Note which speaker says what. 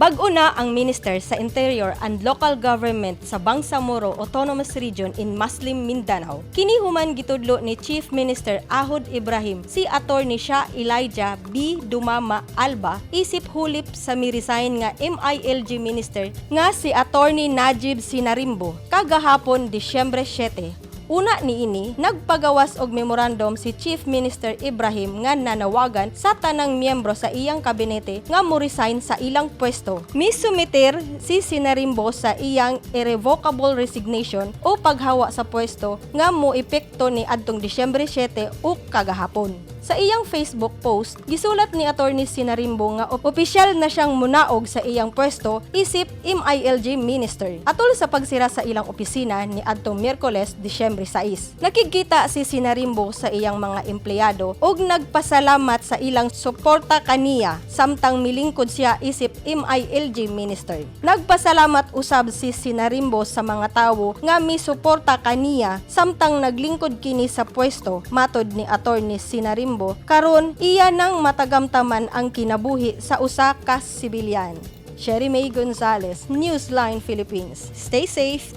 Speaker 1: Bag-o na ang Minister sa Interior and Local Government sa Bangsamoro Autonomous Region in Muslim Mindanao. Kini human gitudlo ni Chief Minister Ahod Ibrahim si Attorney Shah Elijah B. Dumama Alba isip hulip sa mi-resign nga MILG Minister nga si Attorney Najib Sinarimbo kagahapon Disyembre 7 Una niini, nagpagawas og memorandum si Chief Minister Ibrahim nga nanawagan sa tanang miyembro sa iyang kabinete nga mo resign sa ilang pwesto. Misumiter si Sinarimbo sa iyang irrevocable resignation o paghawa sa pwesto nga mo epekto ni adtong Disyembre 7 ug kagahapon. Sa iyang Facebook post, gisulat ni Attorney Sinarimbo nga opisyal na siyang munaog sa iyang pwesto isip MILG Minister. Atol sa pagsira sa ilang opisina ni adtong Miyerkules, Disyembre 6. Nakikita si Sinarimbo sa iyang mga empleyado ug nagpasalamat sa ilang suporta kaniya samtang milingkod siya isip MILG Minister. Nagpasalamat usab si Sinarimbo sa mga tawo nga misuporta kaniya samtang naglingkod kini sa pwesto matod ni Attorney Sinarimbo karon iya nang matagamtaman ang kinabuhi sa usa ka sibilyan. Sherry May Gonzalez, Newsline Philippines. Stay safe,